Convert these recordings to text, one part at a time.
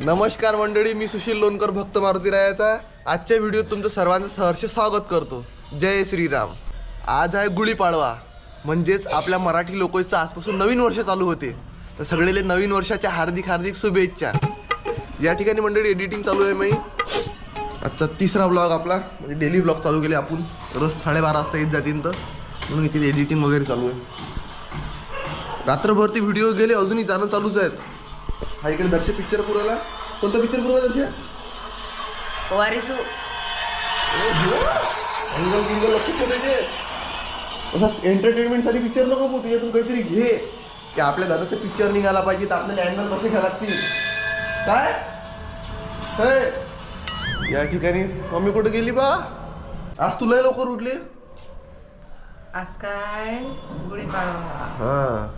नमस्कार मंडळी मी सुशील लोणकर भक्त मारुती रायाचा. आजच्या व्हिडिओत तुमचं सर्वांचं सहर्ष स्वागत करतो. जय श्रीराम. आज आहे गुढीपाडवा म्हणजेच आपल्या मराठी लोकांचं आजपासून नवीन वर्ष चालू होते. तर सगळेले नवीन वर्षाच्या हार्दिक हार्दिक शुभेच्छा. या ठिकाणी मंडळी एडिटिंग चालू आहे मी आजचा तिसरा ब्लॉग आपला. म्हणजे डेली ब्लॉग चालू केले आपण. रोज साडेबारा वाजता येत जातील तर. म्हणून इथे एडिटिंग वगैरे चालू आहे. रात्रभर ते व्हिडिओ गेले अजूनही जाणं चालूच आहेत. हा इकडे दर्शक पिक्चर पुरवला कोणता पिक्चर पुरवला दर्शक? वारिसू अँगल गिंगल लक्ष त्याचे. असा एंटरटेनमेंटसाठी पिक्चर नको बघू त्याच्यातून काहीतरी घे. की आपल्या दादाचा पिक्चर निघाला पाहिजे तर आपल्याला अँगल कसे घ्यायला लागतील? काय? या ठिकाणी मम्मी कुठे गेली बा? आज तुला लवकर उठली. आज काय गुढीपाडवा हा.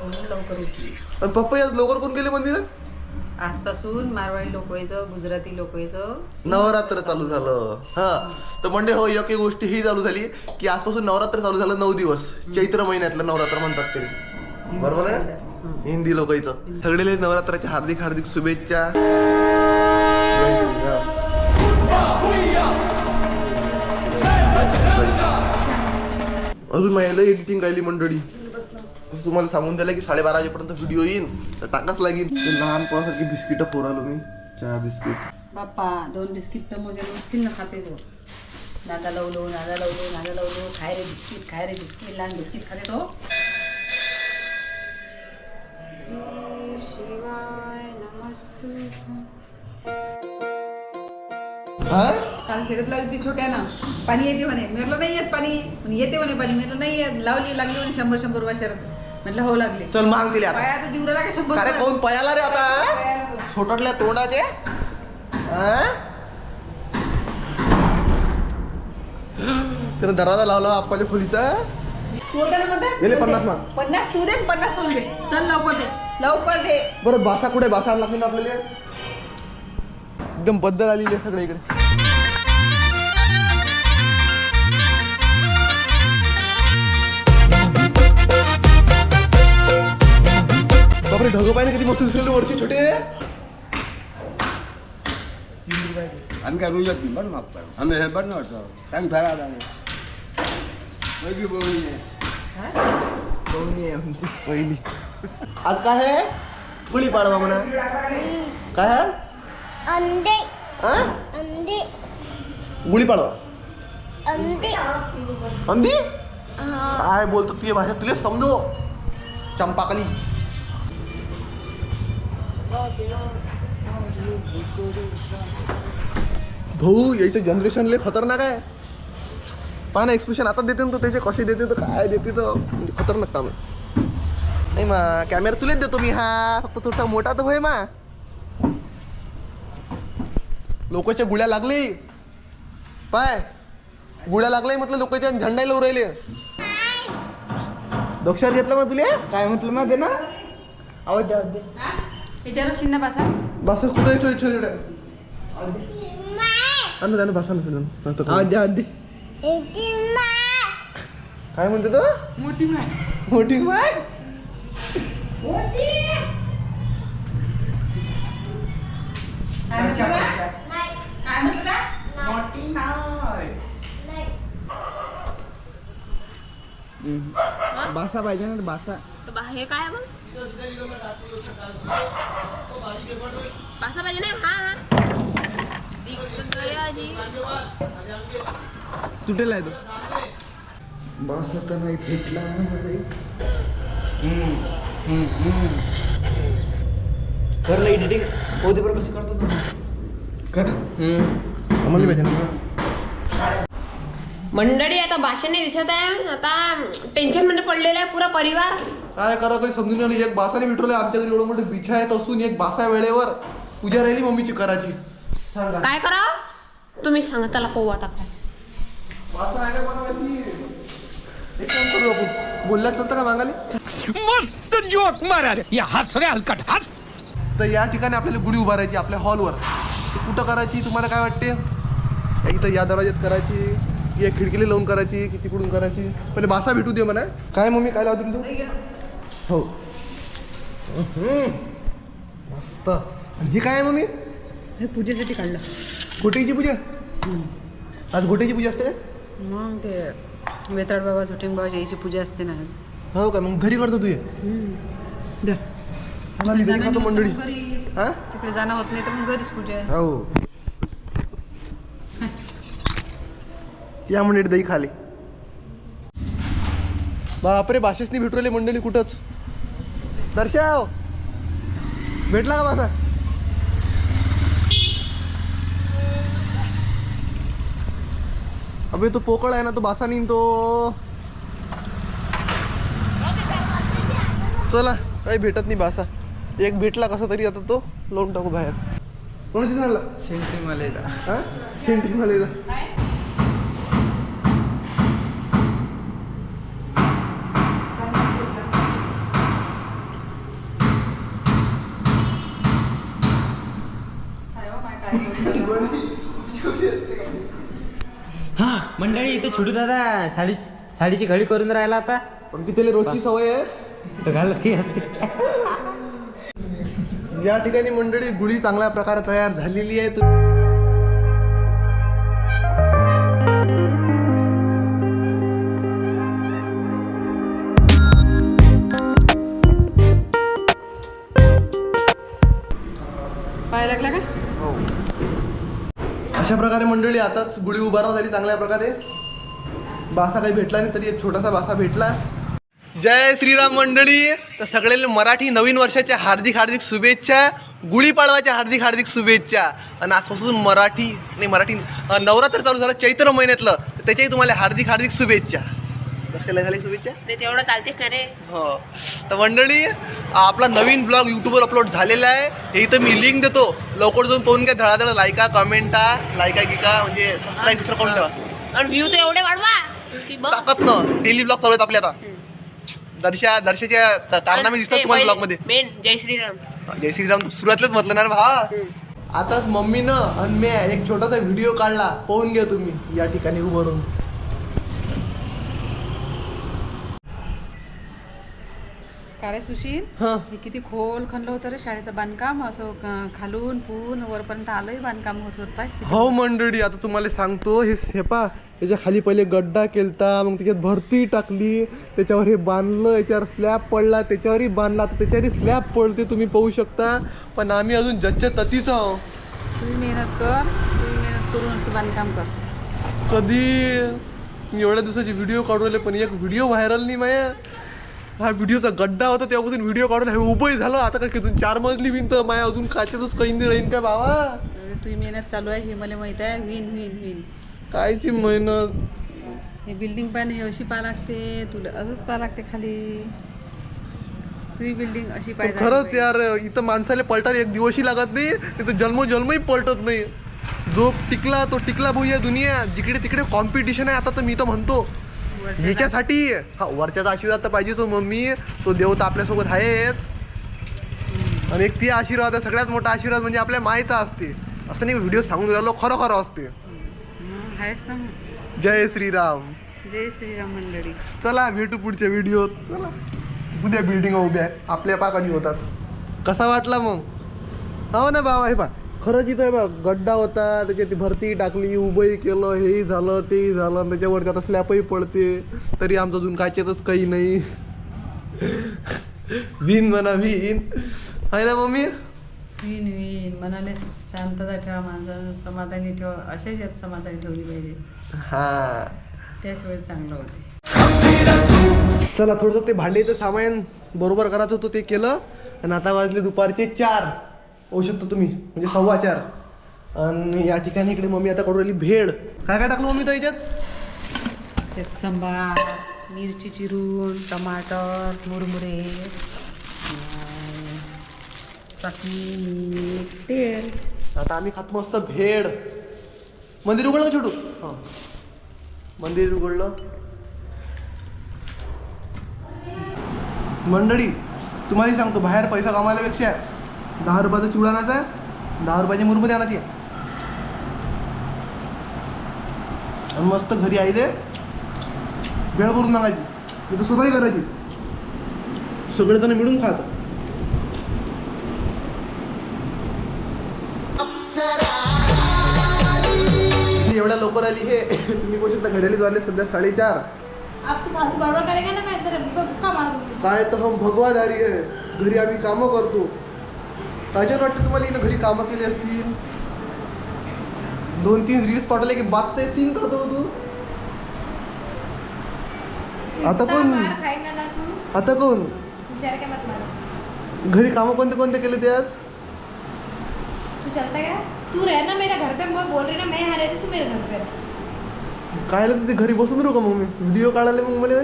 म्हणून लवकर उठली. आणि पप्पा आज लवकर कोण गेले मंदिरात? आजपासून मारवाडी लोक यायचं गुजराती लोक यायचं. नवरात्र चालू झालं. हा. तर म्हणजे हो एक एक गोष्ट ही चालू झाली की आजपासून नवरात्र चालू झालं नऊ दिवस. चैत्र महिन्यातलं नवरात्र म्हणतात तरी. बरोबर आहे? हिंदी लोकांचं सगळे नवरात्राच्या हार्दिक हार्दिक शुभेच्छा. जय श्रीराम. अजून माझ्या एडिटिंग राहिली मंडळी. तुम्हाला सांगून दिलं की साडेबारा वाजेपर्यंत व्हिडिओ येईन. तर टाकाच लागेल. ते लहान पोरासारखी बिस्किटं फोरालो मी. चहा बिस्किट बाप्पा दोन बिस्किट तर मोजे मुश्किल न खाते तो. नादा लावलो नादा लावलो नादा लावलो. खाय रे बिस्किट खाय रे बिस्किट लहान बिस्किट खाते तो. शिवाय हा? काल शर्यत लावली ती छोट्यानं. पाणी येते म्हणे. म्हटलं नाही येत पाणी. म्हणे येते म्हणे पाणी. म्हटलं नाही येत. लावली लागली म्हणे शंभर शंभर रुपये शरद म्हटलं हो लागले. चल माग दिले आता. शंभर अरे रुपये? कोण पयाला रे आता? पायाला तो. छोटटल्या तोंडाचे? हा? त्यानं दरवाजा लावला आप्पाच्या खोलीचा. तू होता ना म्हणतात? गेले पन्नास माग. पन्नास तू दे आणि पन्नास तू दे. चल लवकर दे. लवकर दे. बरं बासा कुठे बासा लागली ना आपल्याला? एकदम बद्दल आलेली आहे सगळ्या इकडे. बापरे ढगं पाहिजे किती मस्त दिसले वरची छोटे? आम्ही काय रोज येत नाही. बरं मागतो आम्ही हे बरं नव्हतं टाइम फिरायला पहिली आज काय आहे? गुढी पाडवा म्हणा. काय आहे? अंडे. हा? अंडे. गुढी पाडवा. अंडे. अंधी काय बोलतो तुझी भाषा तुला समजो चंपाकली. भाऊ याचं जनरेशन लय खतरनाक आहे. पहा ना एक्सप्रेशन आता देते ना तो त्याचे कसे देते तर काय देते तर म्हणजे खतरनाक काम आहे. नाही मा कॅमेरा तुलेच देतो मी हा. फक्त थोडासा मोठा तर होय मा. लोकांच्या गुळ्या लागली. पाय. गुळ्या लागलाय म्हटलं लोकांच्या झंडा लावून राहिले. दोक्षार घेतलं मग तुले? काय म्हटलं मग दे ना. आवाज द्या आवाज द्या विचारू शिन्ना पासा बस कुठे छोटे छोटे अन्न त्यानं बसा ना आवाज द्या आवाज दे काय म्हणते तो मोठी माय मोठी माय काय म्हटलं का? काय म्हटलं का बासा पाहिजे ना बासा हे काय मग पासा पाहिजे नाही? हा हा. दिग्गयाजी. तुटेला आहे तो. बासा तर नाही भेटला करलं एडिटिंग कोणते करतो कर. आम्हाला पाहिजे ना. मंडळी आता भाषण नाही दिसत आहे. आता टेन्शनमध्ये पडलेला आहे पुरा परिवार. काय करा काही समजून नाही एक बासाने भेटवलंय आमच्याकडे एवढं मोठं बिछा येत असून एक बासा वेळेवर पूजा राहिली मम्मीची कराची सांगा. काय करा? तुम्ही सांगा चला पाहू आता काय. बासा आहे का बनवायची एक काम करू आपण. बोलल्यात चालतं का मागाले मस्त जोक मारा रे. या हस रे हलकट हस तर या ठिकाणी आपल्याला गुढी उभारायची आपल्या हॉलवर. कुठं करायची तुम्हाला काय वाटते? इथं या दरवाज्यात करायची की या खिडकीला लावून करायची की तिकडून करायची. पहिले बासा भेटू दे म्हणा काय मम्मी काय लावतील तू? हो. मस्त. आणि हे काय आहे मम्मी? हे पूजेसाठी काढलं. गोटेची पूजा? आज गोटेची पूजा असते काय? मग ते वेताळ बाबा झोटिंग बाबा याची पूजा असते ना आज. हो का? मग घरी करतो तुझे मी घरी खातो मंडळी. हा? तिकडे जाणं होत नाही तर मग घरीच पूजा आहे. हो. या मंडळी दही खाले. बापरे भाषेच नाही भेटू राहिले मंडळी कुठंच. दर्शव. भेटला का माझा? अबे तो पोकळ आहे ना तो बासा नाही तो. चला काही भेटत नाही बासा एक भेटला कसा तरी आता तो लावून टाकू बाहेर. कोणाची आणला सेंट्री मला हा? सेंट्री मला हा मंडळी इथे छोटू दादा साडी साडीची घडी करून राहिला आता. पण की त्याला रोजची सवय आहे. तर घालत ही असते. या ठिकाणी मंडळी गुढी चांगल्या प्रकारे तयार झालेली आहे पाय लागला का? अशा प्रकारे मंडळी आताच गुढी उभारणं झाली चांगल्या प्रकारे. बासा काही भेटला नाही तरी एक छोटासा बासा भेटला. जय श्रीराम मंडळी. तर सगळ्यांना मराठी नवीन वर्षाच्या हार्दिक हार्दिक शुभेच्छा गुढीपाडवाच्या हार्दिक हार्दिक शुभेच्छा. आणि आजपासून मराठी नाही मराठी नवरात्र चालू झालं चैत्र महिन्यातलं. तर त्याच्याही तुम्हाला हार्दिक हार्दिक शुभेच्छा. दर्शनाला झाली शुभेच्छा? ते तेवढं चालतेच ना रे. हो. तर मंडळी आपला नवीन ब्लॉग यूट्यूबवर अपलोड झालेला आहे. हे इथं मी लिंक देतो. लवकर जाऊन पाहून घ्या. धडाधड लायका कमेंटा लायका गिका म्हणजे सबस्क्राईब दुसरं कोण ठेवा? आणि व्ह्यू तर एवढे वाढवा. की बघ. टाकत ना. डेली ब्लॉग चालू आहेत आपले आता. दर्शा दर्शाच्या त- कारनामे दिसतात तुम्हाला ब्लॉगमध्ये. मेन जय श्रीराम. जय श्रीराम. सुरुवातलाच म्हटलं ना रे भा आताच मम्मीनं आणि मी एक छोटासा व्हिडिओ काढला. पाहून घ्या तुम्ही या ठिकाणी उभं राहून. काय सुशील हा. हे किती खोल खणलं होतं रे शाळेचं बांधकाम असं क- खालून पूर्ण वरपर्यंत आलंय बांधकाम होत होत पाय हो मंडळी आता तुम्हाला सांगतो हे सेपा त्याच्याखाली पहिले गड्डा केलता मग त्याच्यात भरती टाकली त्याच्यावर हे बांधलं याच्यावर स्लॅब पडला त्याच्यावरही बांधला तर त्याच्यावरही स्लॅब पडते तुम्ही पाहू शकता. पण आम्ही अजून जच्च्या ततीच आहो तुम्ही मेहनत कर तुम्ही मेहनत करून असं बांधकाम कर. कधी? मी एवढ्या दिवसाची व्हिडिओ काढून राहिले पण एक व्हिडिओ व्हायरल नाही माया. हा व्हिडिओचा गड्डा होता तेव्हापासून व्हिडिओ काढून हे उभंही झालं. आता काय अजून चार मजली भिंत माया अजून काचेतच काही नाही राहीन काय बाबा तुझी मेहनत चालू आहे हे मला माहीत आहे. Win win win. कायची मेहनत. हे बिल्डिंग पण हे अशी पाहा लागते तुला असंच पाहा लागते खाली. तुझी बिल्डिंग अशी पाहिजे खरंच यार इथं माणसाला पलटायला एक दिवसही लागत नाही तिथं जन्मोजन्मही पलटत नाही. जो टिकला तो टिकला भाऊ या दुनिया. जिकडे तिकडे कॉम्पिटिशन आहे आता तर मी तर म्हणतो. ह्याच्यासाठी हा वरच्याचा आशीर्वाद तर पाहिजेच हो मम्मी. तो देवता आपल्यासोबत आहेच. आणि एक ती आशीर्वाद आहे सगळ्यात मोठा आशीर्वाद म्हणजे आपल्या मायचा असते. असं नाही व्हिडिओ सांगून राहिलो खरं खरं असते हं. जय श्रीराम. जय श्रीराम मंडळी. चला भेटू पुढच्या व्हिडिओत चला. उद्या बिल्डिंग उभ्या आहे. आपल्या पा कधी होतात. कसा वाटला मग? हो ना बाबा हे पा खरंच इथं आहे बा गड्डा होता त्याच्यात ती भरती टाकली उभंही केलं हेही झालं तेही झालं त्याच्यावरती आता स्लॅपही पडते. तरी आमचं अजून कायच्यातच काही नाही. विन म्हणा विन आहे ना मम्मी? विन विन मनाने शांतता ठेवा माणसानं समाधानी ठेवा. अशाच यात समाधानी ठेवली पाहिजे. हा. त्याच वेळेस चांगलं होते. चला थोडंसं ते भांड्याचं सामान बरोबर करायचं होतं ते केलं. आणि आता वाजले दुपारचे चार. होऊ शकतो तुम्ही. म्हणजे सव्वा चार. आणि या ठिकाणी इकडे मम्मी आता कडू राहिली भेळ. काय काय टाकलं मम्मी तर याच्यात त्यात संबार मिरची चिरून टमाटर मुरमुरे चटणी तेल. आता आम्ही खातो मस्त भेळ. मंदिर उघडलं छोटू? हां. मंदिर उघडलं. मंडळी तुम्हाला सांगतो बाहेर पैसा कमावल्यापेक्षा दहा रुपयाचा चिवडा आणायचा दहा रुपयाची मुरमुरी आणायची आणि मस्त घरी आईले वेळ करून मागायची मी तर स्वतःही करायची. सगळेजण मिळून खात एवढ्या लवकर आली हे. तुम्ही कोण शकता घड्याळीत वाजले सध्या साडेचार. काय तर हम भगवाधारी आहे घरी आम्ही कामं करतो. काजन वाटतं तुम्हाला हिनं घरी कामं केली असतील? दोन तीन रील्स पाठवले की बात ते सीन करतो तू. आता कोण? आता कोण? घरी कामं कोणते कोणते केले ते आज? तू चलता क्या? तू रह ना मेरे घर पे मैं बोल रही ना मैं यहाँ रहती तू मेरे घर पे. काय ते घरी बसून राहू का मग मी? व्हिडिओ काढायला मग मला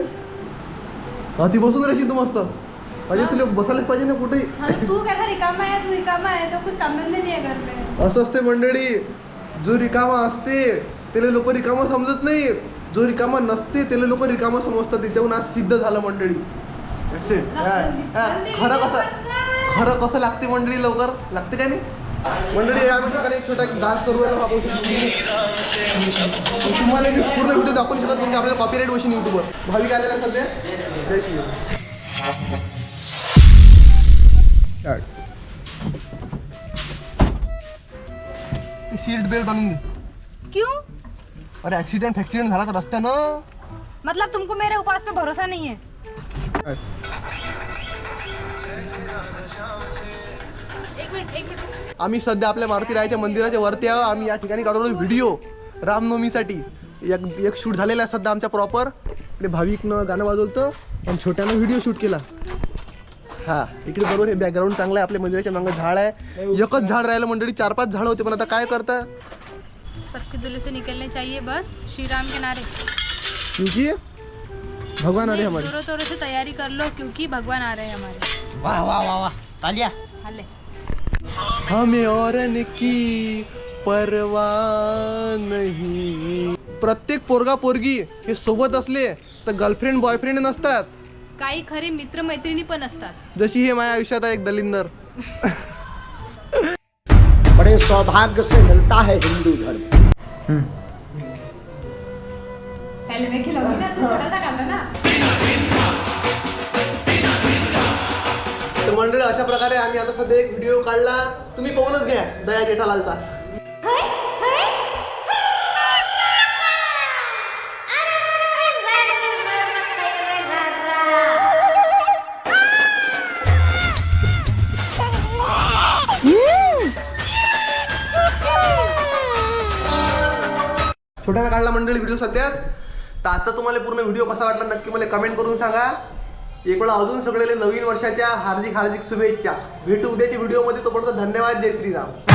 हा ती बसून राहायची तू मस्त. अजय तुला बसायलाच पाहिजे ना कुठे हाँ तो कैसा रिकामा है तू रिकामा है तो कुछ काम नहीं है घर पे. असं असते मंडळी जो रिकामा असते त्याला लोक रिकामा समजत नाही. जो रिकामा नसते त्याला लोक रिकामा समजतात. त्याच्याहून आज सिद्ध झालं मंडळी. That's it. हा, हा. खरं कसं खरं कसं लागते मंडळी लवकर? लागते काय नाही? मंडळी या ठिकाणी एक छोटा डान्स करू राहिलो आपण तुम्हाला मी पूर्ण व्हिडिओ दाखवू शकत कारण की आपल्याला कॉपीराईट बसून युट्यूबवर भाविक आलेला आहे सध्या जय श्री सीट बेल्ट बांधून क्यों? अरे ऍक्सिडेंट फॅक्सिडेंट झाला तर रस्त्यानं. मतलब तुमको मेरे उपास पे भरोसा नहीं है। एक मिनट एक मिनट। आम्ही सध्या आपल्या मारुती रायाच्या मंदिराच्या वरती आहोत. आम्ही या ठिकाणी काढवलो व्हिडिओ रामनवमीसाठी. एक एक शूट झालेला आहे सध्या आमच्या प्रॉपर इकडे भाविकनं गाणं वाजवतं आणि छोट्यानं व्हिडिओ शूट केला. हा. इकडे बरोबर हे बॅकग्राऊंड चांगलं आहे आपल्या मंदिराच्या मागं झाड आहे. एकच झाड राहिलं मंडळी चार पाच झाडं होते पण आता काय करता? सबके दिलों से निकलने चाहिए बस श्री राम के नारे क्योंकि भगवान अरे हमारे। जोरों तोरों से तैयारी कर लो क्योंकि भगवान आ रहे हैं हमारे। वाह वाह वाह वाह तालिया। हाले। हमें औरन की परवाह नहीं। प्रत्येक पोरगा पोरगी हे सोबत असले तर गर्लफ्रेंड बॉयफ्रेंड नसतात. काही खरे मित्र मैत्रिणी पण असतात. जशी हे माझ्या आयुष्यात आहे एक दलिंदर. बड़े सौभाग्य से मिलता है हिंदू धर्म। पहले मैं खिलाऊंगी ना तू छोटा सा ना। तर मंडळी अशा प्रकारे आम्ही आता सध्या एक व्हिडिओ काढला. तुम्ही पाहूनच घ्या दया जेठालालचा. छोट्याने काढला मंडळी व्हिडिओ सध्याच. तर आता तुम्हाला पूर्ण व्हिडिओ कसा वाटला नक्की मला कमेंट करून सांगा. एक वेळा अजून सगळेले नवीन वर्षाच्या हार्दिक हार्दिक शुभेच्छा. भेटू उद्याच्या व्हिडिओमध्ये तोपर्यंत धन्यवाद जय श्रीराम.